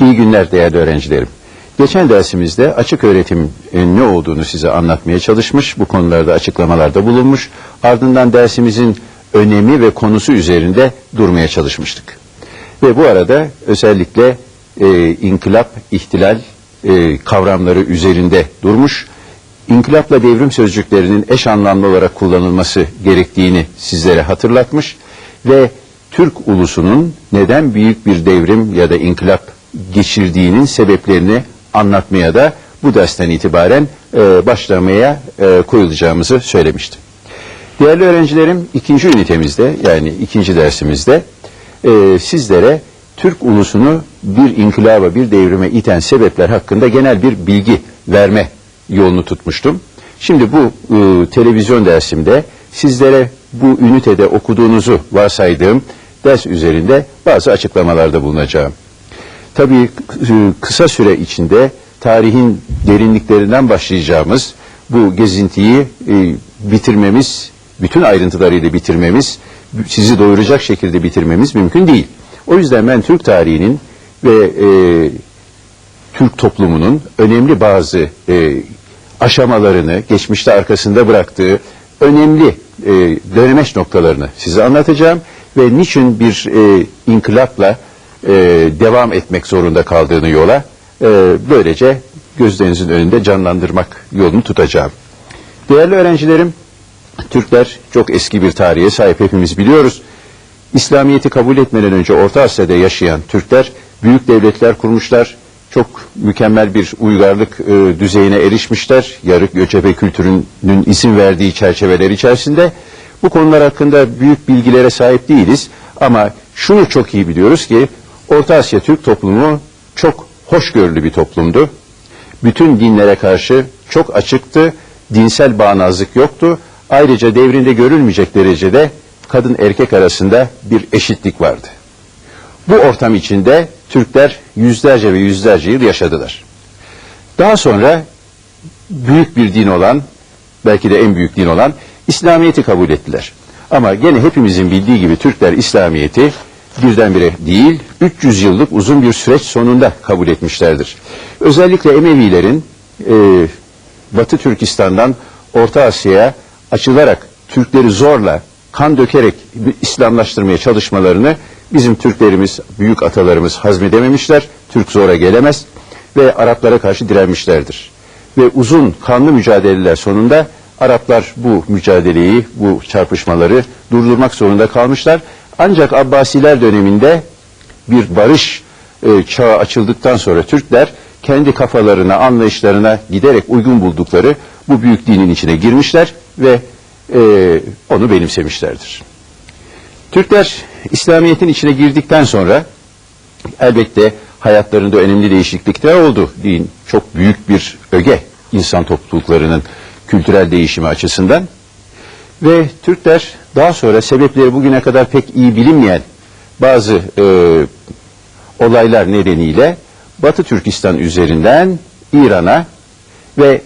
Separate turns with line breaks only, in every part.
İyi günler değerli öğrencilerim. Geçen dersimizde açık öğretim e, ne olduğunu size anlatmaya çalışmış, bu konularda açıklamalarda bulunmuş. Ardından dersimizin önemi ve konusu üzerinde durmaya çalışmıştık. Ve bu arada özellikle e, inkılap, ihtilal e, kavramları üzerinde durmuş. İnkılapla devrim sözcüklerinin eş anlamlı olarak kullanılması gerektiğini sizlere hatırlatmış ve Türk ulusunun neden büyük bir devrim ya da inkılap geçirdiğinin sebeplerini anlatmaya da bu dersten itibaren e, başlamaya e, koyulacağımızı söylemiştim. Değerli öğrencilerim ikinci ünitemizde yani ikinci dersimizde e, sizlere Türk ulusunu bir inkılaba, bir devrime iten sebepler hakkında genel bir bilgi verme yolunu tutmuştum. Şimdi bu e, televizyon dersimde sizlere bu ünitede okuduğunuzu varsaydığım ders üzerinde bazı açıklamalarda bulunacağım. Tabii e, kısa süre içinde tarihin derinliklerinden başlayacağımız bu gezintiyi e, bitirmemiz, bütün ayrıntılarıyla bitirmemiz, sizi doyuracak şekilde bitirmemiz mümkün değil. O yüzden ben Türk tarihinin ve e, Türk toplumunun önemli bazı e, aşamalarını, geçmişte arkasında bıraktığı önemli e, dönemeç noktalarını size anlatacağım ve niçin bir e, inkılapla e, devam etmek zorunda kaldığını yola e, böylece gözlerinizin önünde canlandırmak yolunu tutacağım. Değerli öğrencilerim, Türkler çok eski bir tarihe sahip hepimiz biliyoruz. İslamiyet'i kabul etmeden önce Orta Asya'da yaşayan Türkler büyük devletler kurmuşlar. Çok mükemmel bir uygarlık e, düzeyine erişmişler. Yarık göçebe kültürünün izin verdiği çerçeveler içerisinde. Bu konular hakkında büyük bilgilere sahip değiliz. Ama şunu çok iyi biliyoruz ki Orta Asya Türk toplumu çok hoşgörülü bir toplumdu. Bütün dinlere karşı çok açıktı. Dinsel bağnazlık yoktu. Ayrıca devrinde görülmeyecek derecede kadın erkek arasında bir eşitlik vardı. Bu ortam içinde Türkler yüzlerce ve yüzlerce yıl yaşadılar. Daha sonra büyük bir din olan, belki de en büyük din olan İslamiyet'i kabul ettiler. Ama gene hepimizin bildiği gibi Türkler İslamiyet'i birdenbire değil, 300 yıllık uzun bir süreç sonunda kabul etmişlerdir. Özellikle Emevilerin e, Batı Türkistan'dan Orta Asya'ya açılarak Türkleri zorla kan dökerek İslamlaştırmaya çalışmalarını bizim Türklerimiz, büyük atalarımız hazmedememişler. Türk zora gelemez ve Araplara karşı direnmişlerdir. Ve uzun kanlı mücadeleler sonunda Araplar bu mücadeleyi, bu çarpışmaları durdurmak zorunda kalmışlar. Ancak Abbasiler döneminde bir barış e, çağı açıldıktan sonra Türkler kendi kafalarına, anlayışlarına giderek uygun buldukları bu büyük dinin içine girmişler ve e, onu benimsemişlerdir. Türkler İslamiyet'in içine girdikten sonra elbette hayatlarında önemli değişiklikler oldu. Din çok büyük bir öge insan topluluklarının kültürel değişimi açısından. Ve Türkler daha sonra sebepleri bugüne kadar pek iyi bilinmeyen bazı e, olaylar nedeniyle Batı Türkistan üzerinden İran'a ve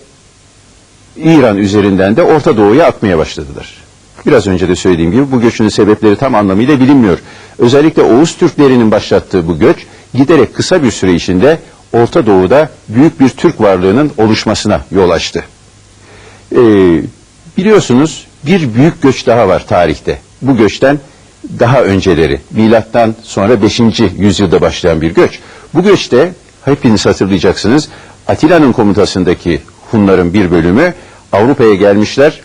İran üzerinden de Orta Doğu'ya akmaya başladılar. Biraz önce de söylediğim gibi bu göçün sebepleri tam anlamıyla bilinmiyor. Özellikle Oğuz Türklerinin başlattığı bu göç giderek kısa bir süre içinde Orta Doğu'da büyük bir Türk varlığının oluşmasına yol açtı. Ee, biliyorsunuz bir büyük göç daha var tarihte. Bu göçten daha önceleri, milattan sonra 5. yüzyılda başlayan bir göç. Bu göçte hepiniz hatırlayacaksınız Atilla'nın komutasındaki Hunların bir bölümü Avrupa'ya gelmişler.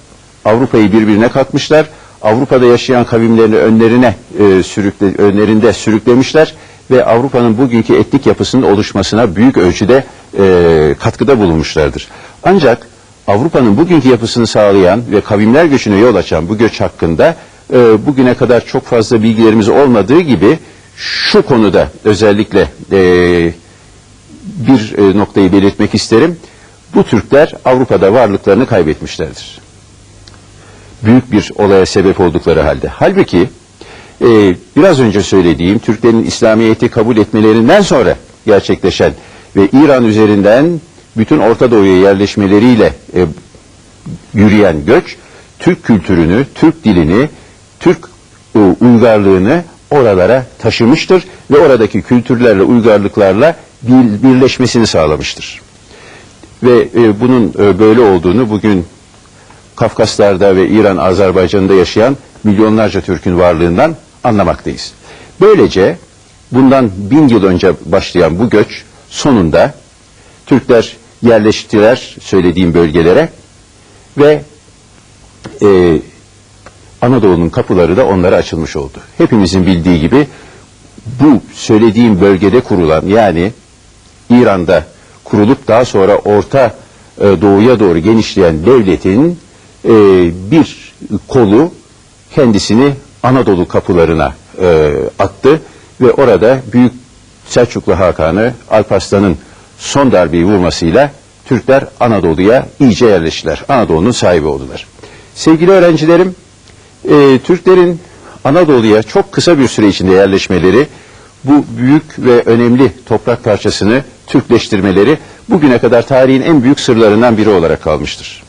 Avrupa'yı birbirine katmışlar. Avrupa'da yaşayan kavimlerini önlerine e, sürükle, önlerinde sürüklemişler ve Avrupa'nın bugünkü etnik yapısının oluşmasına büyük ölçüde e, katkıda bulunmuşlardır. Ancak Avrupa'nın bugünkü yapısını sağlayan ve kavimler göçüne yol açan bu göç hakkında e, bugüne kadar çok fazla bilgilerimiz olmadığı gibi şu konuda özellikle e, bir e, noktayı belirtmek isterim. Bu Türkler Avrupa'da varlıklarını kaybetmişlerdir. Büyük bir olaya sebep oldukları halde. Halbuki e, biraz önce söylediğim Türklerin İslamiyet'i kabul etmelerinden sonra gerçekleşen ve İran üzerinden bütün Orta Doğu'ya yerleşmeleriyle e, yürüyen göç, Türk kültürünü, Türk dilini, Türk e, uygarlığını oralara taşımıştır ve oradaki kültürlerle, uygarlıklarla bir- birleşmesini sağlamıştır. Ve e, bunun e, böyle olduğunu bugün Kafkaslar'da ve İran, Azerbaycan'da yaşayan milyonlarca Türk'ün varlığından anlamaktayız. Böylece bundan bin yıl önce başlayan bu göç sonunda Türkler yerleştiler söylediğim bölgelere ve e, Anadolu'nun kapıları da onlara açılmış oldu. Hepimizin bildiği gibi bu söylediğim bölgede kurulan yani İran'da kurulup daha sonra Orta e, Doğu'ya doğru genişleyen devletin e, bir kolu kendisini Anadolu kapılarına e, attı ve orada Büyük Selçuklu Hakan'ı Alparslan'ın son darbeyi vurmasıyla Türkler Anadolu'ya iyice yerleştiler. Anadolu'nun sahibi oldular. Sevgili öğrencilerim, e, Türklerin Anadolu'ya çok kısa bir süre içinde yerleşmeleri, bu büyük ve önemli toprak parçasını Türkleştirmeleri bugüne kadar tarihin en büyük sırlarından biri olarak kalmıştır.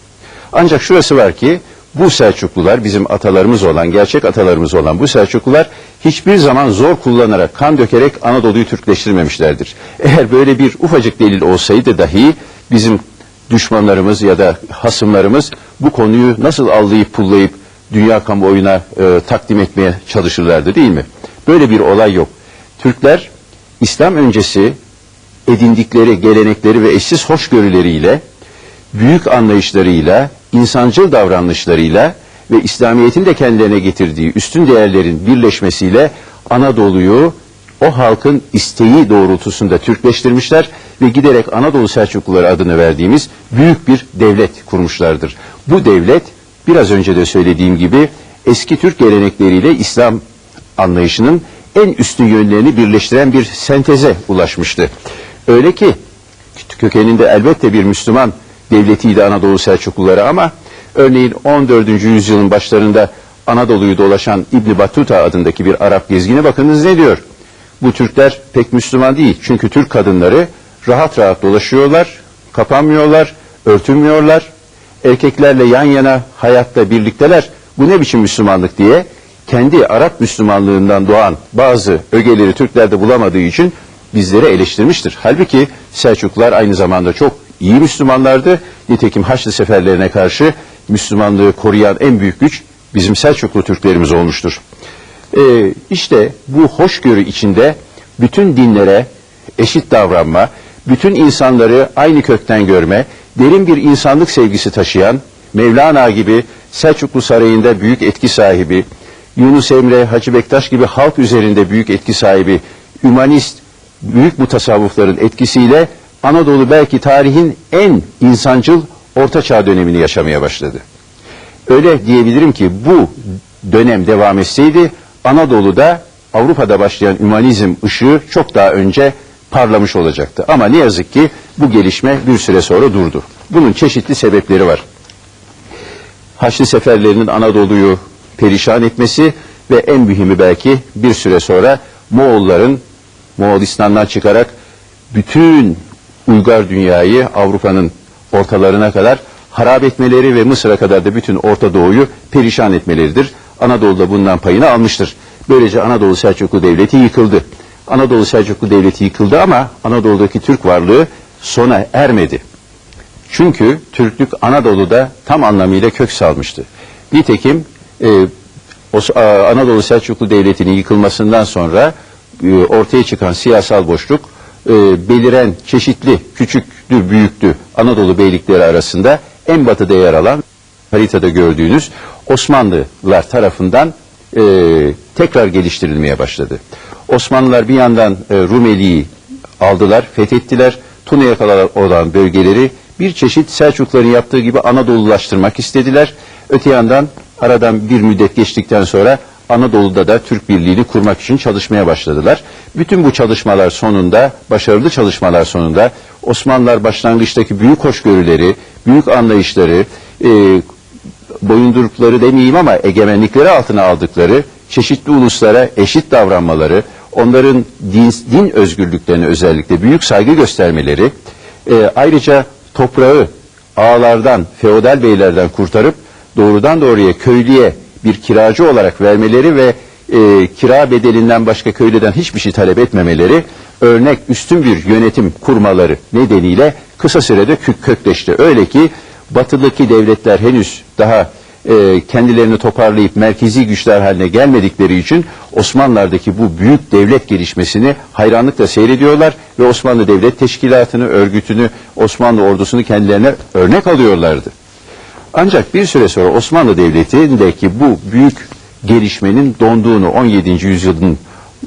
Ancak şurası var ki bu Selçuklular bizim atalarımız olan, gerçek atalarımız olan bu Selçuklular hiçbir zaman zor kullanarak, kan dökerek Anadolu'yu Türkleştirmemişlerdir. Eğer böyle bir ufacık delil olsaydı dahi bizim düşmanlarımız ya da hasımlarımız bu konuyu nasıl allayıp pullayıp dünya kamuoyuna e, takdim etmeye çalışırlardı değil mi? Böyle bir olay yok. Türkler İslam öncesi edindikleri gelenekleri ve eşsiz hoşgörüleriyle, büyük anlayışlarıyla, insancıl davranışlarıyla ve İslamiyet'in de kendilerine getirdiği üstün değerlerin birleşmesiyle Anadolu'yu o halkın isteği doğrultusunda Türkleştirmişler ve giderek Anadolu Selçukluları adını verdiğimiz büyük bir devlet kurmuşlardır. Bu devlet biraz önce de söylediğim gibi eski Türk gelenekleriyle İslam anlayışının en üstün yönlerini birleştiren bir senteze ulaşmıştı. Öyle ki kökeninde elbette bir Müslüman devletiydi Anadolu Selçukluları ama örneğin 14. yüzyılın başlarında Anadolu'yu dolaşan İbn Battuta adındaki bir Arap gezgine bakınız ne diyor? Bu Türkler pek Müslüman değil. Çünkü Türk kadınları rahat rahat dolaşıyorlar, kapanmıyorlar, örtünmüyorlar. Erkeklerle yan yana hayatta birlikteler. Bu ne biçim Müslümanlık diye kendi Arap Müslümanlığından doğan bazı ögeleri Türklerde bulamadığı için bizleri eleştirmiştir. Halbuki Selçuklular aynı zamanda çok iyi Müslümanlardı. Nitekim Haçlı seferlerine karşı Müslümanlığı koruyan en büyük güç bizim Selçuklu Türklerimiz olmuştur. Ee, işte bu hoşgörü içinde bütün dinlere eşit davranma, bütün insanları aynı kökten görme, derin bir insanlık sevgisi taşıyan Mevlana gibi Selçuklu Sarayı'nda büyük etki sahibi, Yunus Emre, Hacı Bektaş gibi halk üzerinde büyük etki sahibi, hümanist, büyük mutasavvıfların etkisiyle Anadolu belki tarihin en insancıl ortaçağ dönemini yaşamaya başladı. Öyle diyebilirim ki bu dönem devam etseydi Anadolu'da Avrupa'da başlayan hümanizm ışığı çok daha önce parlamış olacaktı. Ama ne yazık ki bu gelişme bir süre sonra durdu. Bunun çeşitli sebepleri var. Haçlı seferlerinin Anadolu'yu perişan etmesi ve en mühimi belki bir süre sonra Moğolların Moğolistan'dan çıkarak bütün uygar dünyayı Avrupa'nın ortalarına kadar harap etmeleri ve Mısır'a kadar da bütün Orta Doğu'yu perişan etmeleridir. Anadolu da bundan payını almıştır. Böylece Anadolu Selçuklu Devleti yıkıldı. Anadolu Selçuklu Devleti yıkıldı ama Anadolu'daki Türk varlığı sona ermedi. Çünkü Türklük Anadolu'da tam anlamıyla kök salmıştı. Nitekim e, o, a, Anadolu Selçuklu Devleti'nin yıkılmasından sonra e, ortaya çıkan siyasal boşluk e, beliren çeşitli küçüktü büyüktü Anadolu beylikleri arasında en batıda yer alan haritada gördüğünüz Osmanlılar tarafından e, tekrar geliştirilmeye başladı. Osmanlılar bir yandan e, Rumeli'yi aldılar, fethettiler. Tuna'ya kadar olan bölgeleri bir çeşit Selçukluların yaptığı gibi Anadolulaştırmak istediler. Öte yandan aradan bir müddet geçtikten sonra Anadolu'da da Türk Birliği'ni kurmak için çalışmaya başladılar. Bütün bu çalışmalar sonunda, başarılı çalışmalar sonunda Osmanlılar başlangıçtaki büyük hoşgörüleri, büyük anlayışları, e, boyundurukları demeyeyim ama egemenlikleri altına aldıkları çeşitli uluslara eşit davranmaları, onların din, din özgürlüklerine özellikle büyük saygı göstermeleri, e, ayrıca toprağı ağalardan, feodal beylerden kurtarıp doğrudan doğruya köylüye bir kiracı olarak vermeleri ve e, kira bedelinden başka köylüden hiçbir şey talep etmemeleri örnek üstün bir yönetim kurmaları nedeniyle kısa sürede kök kökleşti. Öyle ki batıdaki devletler henüz daha e, kendilerini toparlayıp merkezi güçler haline gelmedikleri için Osmanlılar'daki bu büyük devlet gelişmesini hayranlıkla seyrediyorlar ve Osmanlı Devlet Teşkilatı'nı, örgütünü, Osmanlı ordusunu kendilerine örnek alıyorlardı. Ancak bir süre sonra Osmanlı Devleti'ndeki bu büyük gelişmenin donduğunu 17. yüzyılın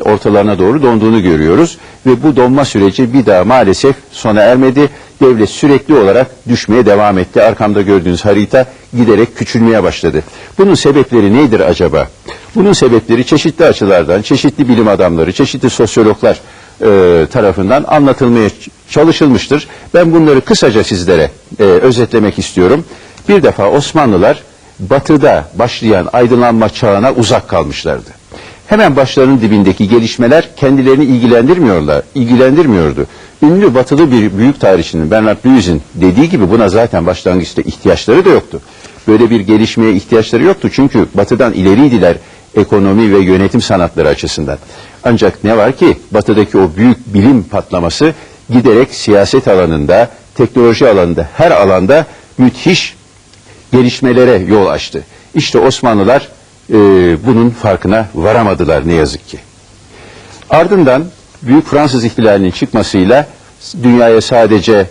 ortalarına doğru donduğunu görüyoruz ve bu donma süreci bir daha maalesef sona ermedi. Devlet sürekli olarak düşmeye devam etti. Arkamda gördüğünüz harita giderek küçülmeye başladı. Bunun sebepleri nedir acaba? Bunun sebepleri çeşitli açılardan, çeşitli bilim adamları, çeşitli sosyologlar e, tarafından anlatılmaya çalışılmıştır. Ben bunları kısaca sizlere e, özetlemek istiyorum. Bir defa Osmanlılar batıda başlayan aydınlanma çağına uzak kalmışlardı. Hemen başlarının dibindeki gelişmeler kendilerini ilgilendirmiyorlar, ilgilendirmiyordu. Ünlü batılı bir büyük tarihçinin Bernard Lewis'in dediği gibi buna zaten başlangıçta ihtiyaçları da yoktu. Böyle bir gelişmeye ihtiyaçları yoktu çünkü batıdan ileriydiler ekonomi ve yönetim sanatları açısından. Ancak ne var ki batıdaki o büyük bilim patlaması giderek siyaset alanında, teknoloji alanında, her alanda müthiş gelişmelere yol açtı. İşte Osmanlılar e, bunun farkına varamadılar ne yazık ki. Ardından Büyük Fransız İhtilali'nin çıkmasıyla dünyaya sadece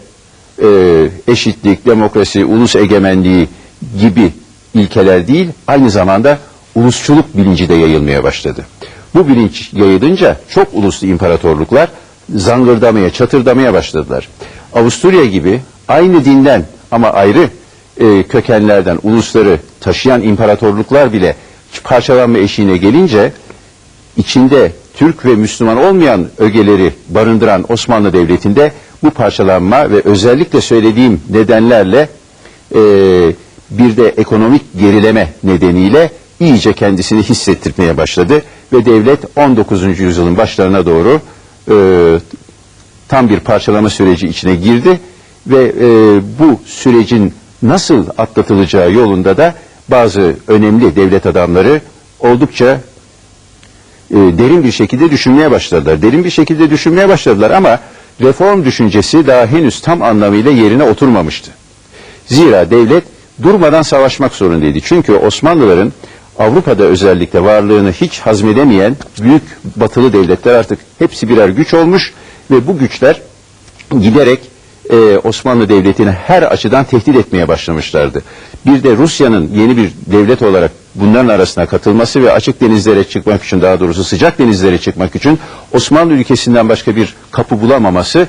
e, eşitlik, demokrasi, ulus egemenliği gibi ilkeler değil, aynı zamanda ulusçuluk bilinci de yayılmaya başladı. Bu bilinç yayılınca çok uluslu imparatorluklar zangırdamaya, çatırdamaya başladılar. Avusturya gibi aynı dinden ama ayrı e, kökenlerden ulusları taşıyan imparatorluklar bile parçalanma eşiğine gelince içinde Türk ve Müslüman olmayan ögeleri barındıran Osmanlı Devleti'nde bu parçalanma ve özellikle söylediğim nedenlerle e, bir de ekonomik gerileme nedeniyle iyice kendisini hissettirmeye başladı ve devlet 19. yüzyılın başlarına doğru e, tam bir parçalama süreci içine girdi ve e, bu sürecin nasıl atlatılacağı yolunda da bazı önemli devlet adamları oldukça e, derin bir şekilde düşünmeye başladılar. Derin bir şekilde düşünmeye başladılar ama reform düşüncesi daha henüz tam anlamıyla yerine oturmamıştı. Zira devlet durmadan savaşmak zorundaydı. Çünkü Osmanlıların Avrupa'da özellikle varlığını hiç hazmedemeyen büyük batılı devletler artık hepsi birer güç olmuş ve bu güçler giderek e, Osmanlı Devleti'ni her açıdan tehdit etmeye başlamışlardı. Bir de Rusya'nın yeni bir devlet olarak bunların arasına katılması ve açık denizlere çıkmak için daha doğrusu sıcak denizlere çıkmak için Osmanlı ülkesinden başka bir kapı bulamaması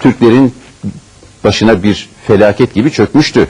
Türklerin başına bir felaket gibi çökmüştü.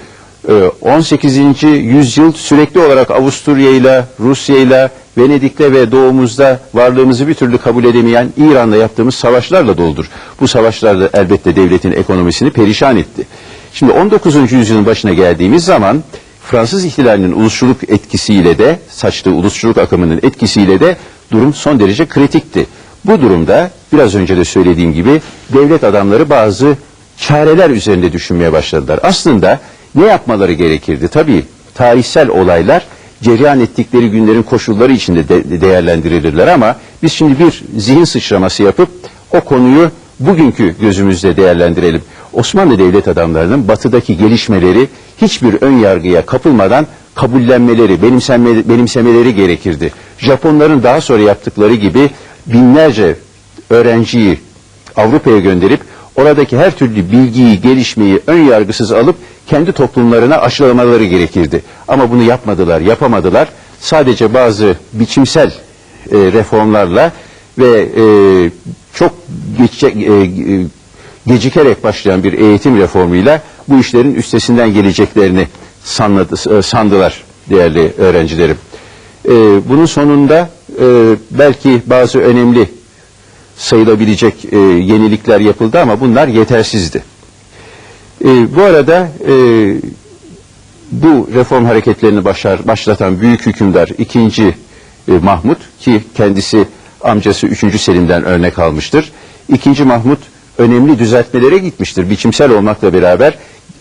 Ee, 18. yüzyıl sürekli olarak Avusturya ile, Rusya ile, Venedik'le ve doğumuzda varlığımızı bir türlü kabul edemeyen İran'la yaptığımız savaşlarla doldur. Bu savaşlar da elbette devletin ekonomisini perişan etti. Şimdi 19. yüzyılın başına geldiğimiz zaman Fransız ihtilalinin ulusçuluk etkisiyle de, saçtığı ulusçuluk akımının etkisiyle de durum son derece kritikti. Bu durumda biraz önce de söylediğim gibi devlet adamları bazı çareler üzerinde düşünmeye başladılar. Aslında ne yapmaları gerekirdi? Tabii tarihsel olaylar cereyan ettikleri günlerin koşulları içinde de değerlendirilirler ama biz şimdi bir zihin sıçraması yapıp o konuyu bugünkü gözümüzde değerlendirelim. Osmanlı devlet adamlarının batıdaki gelişmeleri hiçbir ön yargıya kapılmadan kabullenmeleri, benimsenme, benimsemeleri gerekirdi. Japonların daha sonra yaptıkları gibi binlerce öğrenciyi Avrupa'ya gönderip oradaki her türlü bilgiyi, gelişmeyi ön yargısız alıp kendi toplumlarına aşılamaları gerekirdi. Ama bunu yapmadılar, yapamadılar. Sadece bazı biçimsel e, reformlarla ve e, çok geçe, e, e, gecikerek başlayan bir eğitim reformuyla bu işlerin üstesinden geleceklerini sanladı, e, sandılar değerli öğrencilerim. E, bunun sonunda e, belki bazı önemli sayılabilecek e, yenilikler yapıldı ama bunlar yetersizdi. E, bu arada e, bu reform hareketlerini başar, başlatan büyük hükümdar 2. E, Mahmut ki kendisi amcası 3. Selim'den örnek almıştır. 2. Mahmut önemli düzeltmelere gitmiştir. Biçimsel olmakla beraber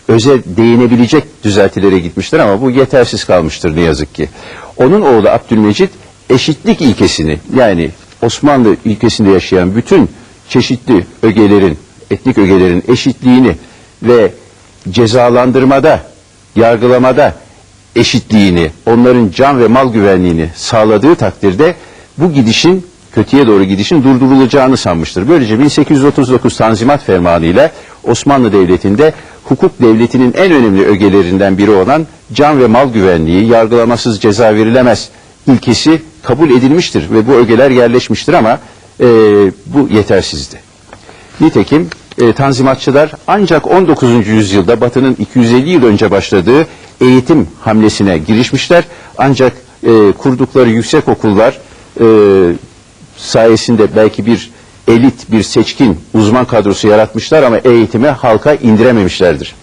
öze değinebilecek düzeltilere gitmiştir ama bu yetersiz kalmıştır ne yazık ki. Onun oğlu Abdülmecit eşitlik ilkesini yani Osmanlı ülkesinde yaşayan bütün çeşitli ögelerin, etnik ögelerin eşitliğini ve cezalandırmada, yargılamada eşitliğini, onların can ve mal güvenliğini sağladığı takdirde bu gidişin kötüye doğru gidişin durdurulacağını sanmıştır. Böylece 1839 Tanzimat Fermanı ile Osmanlı Devleti'nde hukuk devletinin en önemli ögelerinden biri olan can ve mal güvenliği, yargılamasız ceza verilemez ilkesi kabul edilmiştir ve bu ögeler yerleşmiştir ama e, bu yetersizdi. Nitekim e, Tanzimatçılar ancak 19. yüzyılda Batı'nın 250 yıl önce başladığı eğitim hamlesine girişmişler. Ancak e, kurdukları yüksek okullar e, sayesinde belki bir elit, bir seçkin uzman kadrosu yaratmışlar ama eğitimi halka indirememişlerdir.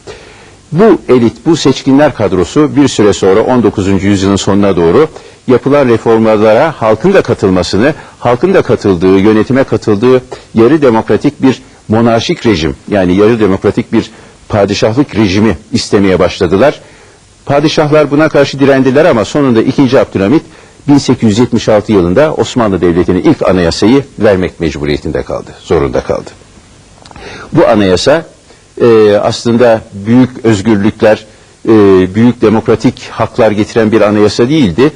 Bu elit, bu seçkinler kadrosu bir süre sonra 19. yüzyılın sonuna doğru yapılan reformlara halkın da katılmasını, halkın da katıldığı, yönetime katıldığı yarı demokratik bir monarşik rejim yani yarı demokratik bir padişahlık rejimi istemeye başladılar. Padişahlar buna karşı direndiler ama sonunda 2. Abdülhamit 1876 yılında Osmanlı Devleti'ne ilk anayasayı vermek mecburiyetinde kaldı, zorunda kaldı. Bu anayasa e, aslında büyük özgürlükler, e, büyük demokratik haklar getiren bir anayasa değildi.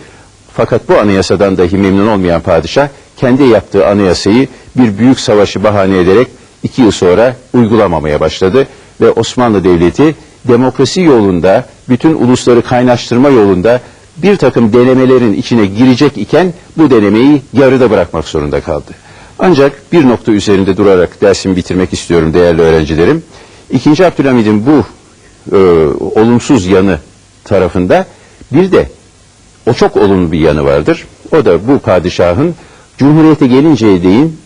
Fakat bu anayasadan dahi memnun olmayan padişah kendi yaptığı anayasayı bir büyük savaşı bahane ederek iki yıl sonra uygulamamaya başladı ve Osmanlı Devleti demokrasi yolunda, bütün ulusları kaynaştırma yolunda bir takım denemelerin içine girecek iken bu denemeyi yarıda bırakmak zorunda kaldı. Ancak bir nokta üzerinde durarak dersimi bitirmek istiyorum değerli öğrencilerim. İkinci Abdülhamid'in bu e, olumsuz yanı tarafında bir de o çok olumlu bir yanı vardır. O da bu padişahın Cumhuriyete gelinceye değin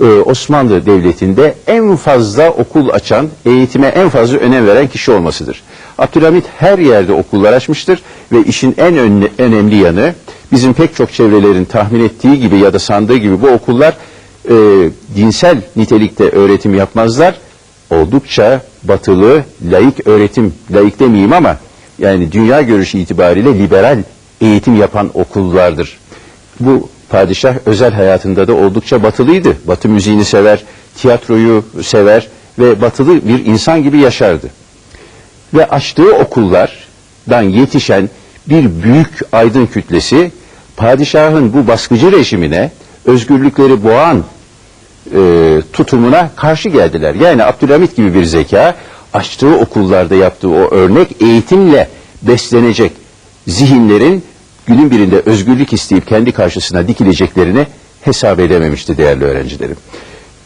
e, Osmanlı Devleti'nde en fazla okul açan, eğitime en fazla önem veren kişi olmasıdır. Abdülhamit her yerde okullar açmıştır ve işin en önle- önemli yanı bizim pek çok çevrelerin tahmin ettiği gibi ya da sandığı gibi bu okullar e, dinsel nitelikte öğretim yapmazlar. Oldukça batılı, laik öğretim, laik demeyeyim ama yani dünya görüşü itibariyle liberal eğitim yapan okullardır. Bu padişah özel hayatında da oldukça batılıydı. Batı müziğini sever, tiyatroyu sever ve batılı bir insan gibi yaşardı. Ve açtığı okullardan yetişen bir büyük aydın kütlesi padişahın bu baskıcı rejimine özgürlükleri boğan e, tutumuna karşı geldiler. Yani Abdülhamit gibi bir zeka açtığı okullarda yaptığı o örnek eğitimle beslenecek zihinlerin günün birinde özgürlük isteyip kendi karşısına dikileceklerini hesap edememişti değerli öğrencilerim.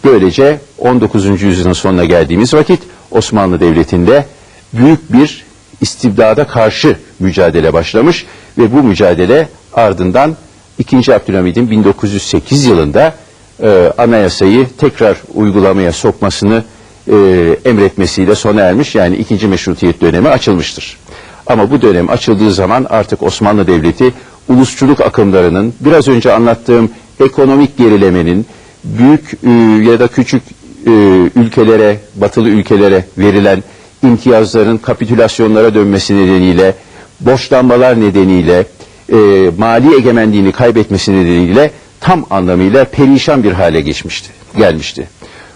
Böylece 19. yüzyılın sonuna geldiğimiz vakit Osmanlı Devleti'nde büyük bir istibdada karşı mücadele başlamış ve bu mücadele ardından 2. Abdülhamid'in 1908 yılında e, anayasayı tekrar uygulamaya sokmasını e, emretmesiyle sona ermiş. Yani ikinci meşrutiyet dönemi açılmıştır. Ama bu dönem açıldığı zaman artık Osmanlı Devleti ulusçuluk akımlarının biraz önce anlattığım ekonomik gerilemenin büyük e, ya da küçük e, ülkelere, batılı ülkelere verilen imtiyazların kapitülasyonlara dönmesi nedeniyle, borçlanmalar nedeniyle, e, mali egemenliğini kaybetmesi nedeniyle tam anlamıyla perişan bir hale geçmişti, gelmişti.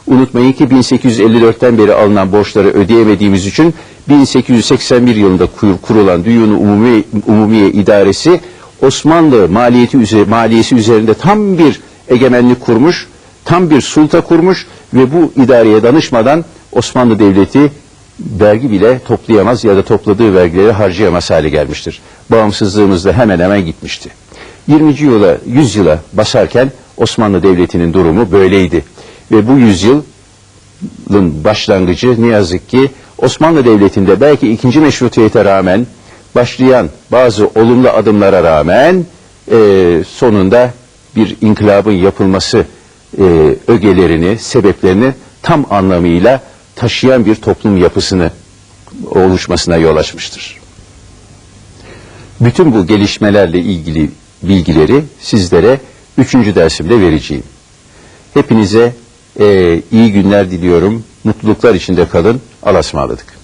Unutmayın ki 1854'ten beri alınan borçları ödeyemediğimiz için 1881 yılında kur- kurulan Düğün Umumi, Umumiye İdaresi Osmanlı maliyeti üze- maliyesi üzerinde tam bir egemenlik kurmuş, tam bir sulta kurmuş ve bu idareye danışmadan Osmanlı Devleti vergi bile toplayamaz ya da topladığı vergileri harcayamaz hale gelmiştir. Bağımsızlığımız da hemen hemen gitmişti. 20. yıla, 100 yıla basarken Osmanlı Devleti'nin durumu böyleydi. Ve bu yüzyılın başlangıcı ne yazık ki Osmanlı Devleti'nde belki ikinci meşrutiyete rağmen başlayan bazı olumlu adımlara rağmen e, sonunda bir inkılabın yapılması e, ögelerini, sebeplerini tam anlamıyla taşıyan bir toplum yapısını oluşmasına yol açmıştır. Bütün bu gelişmelerle ilgili bilgileri sizlere üçüncü dersimde vereceğim. Hepinize e, iyi günler diliyorum. Mutluluklar içinde kalın. Alasmalıdık.